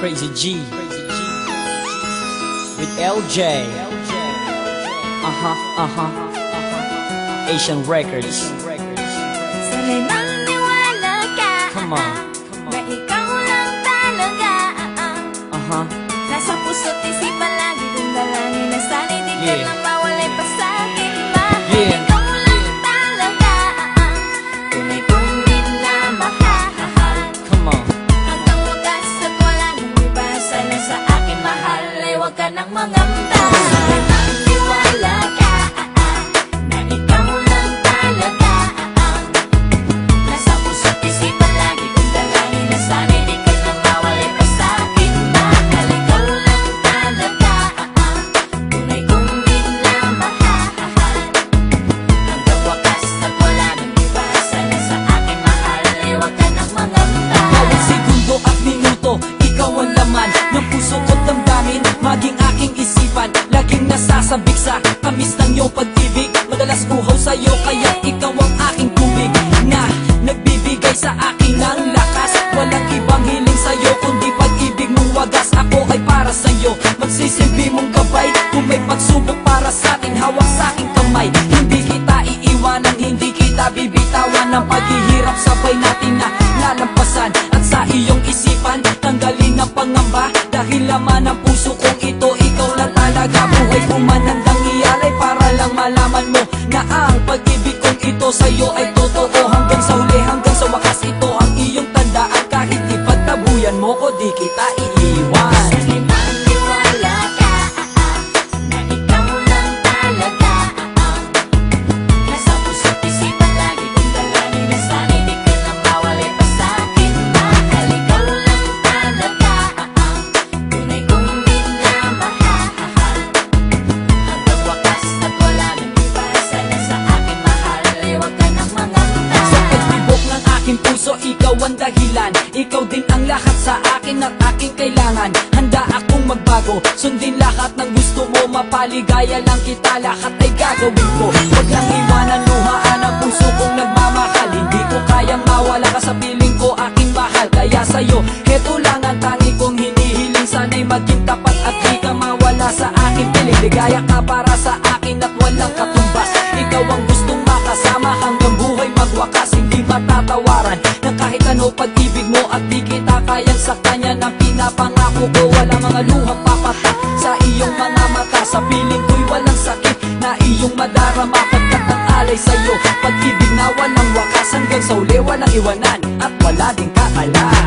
Crazy G with LJ. Uh huh, uh huh. Asian Records. Sana'y maniwala ka Come on. Na ikaw lang talaga Uh huh. Nasa Nasasabik sa kamis ng iyong pag-ibig. Madalas uhaw sa'yo, kaya ikaw ang aking tubig. Na nagbibigay sa akin ng lakas. Walang ibang hiling sa'yo, kundi pag-ibig mong wagas. Ako ay para sa'yo, magsisilbi mong gabay. Kung may pagsubok para sa'kin, hawak sa aking kamay. Hindi kita iiwanan, hindi kita bibitawan. Ng paghihirap sabay natin na lalampasan. At sa iyong isipan, tanggalin ang pangamba Dahil laman ng puso kong ito, ikaw lang talaga. Buhay ko man handang ialay para lang malaman mo Na ang pag-ibig kong ito sa'yo ay ang dahilan. Ikaw din ang lahat sa akin at aking kailangan. Handa akong magbago, sundin lahat ng gusto mo. Mapaligaya lang kita, lahat ay gagawin ko Huwag lang iwanan, luhaan ang puso kong nagmamahal. Hindi ko kayang mawala ka sa piling ko, aking mahal. Kaya sa'yo, heto lang ang tangi kong hinihiling. Sana'y maging tapat at di ka mawala sa aking piling. Ka para sa akin at walang katumbas ano pag-ibig mo At di kita kayang sa kanya ng pinapangako ko Wala mga luhang papatak sa iyong mga mata. Sa piling ko'y walang sakit na iyong madarama. Pagkat ang alay sa'yo Pag-ibig na walang wakas hanggang sa uli walang iwanan. At wala ding kakalas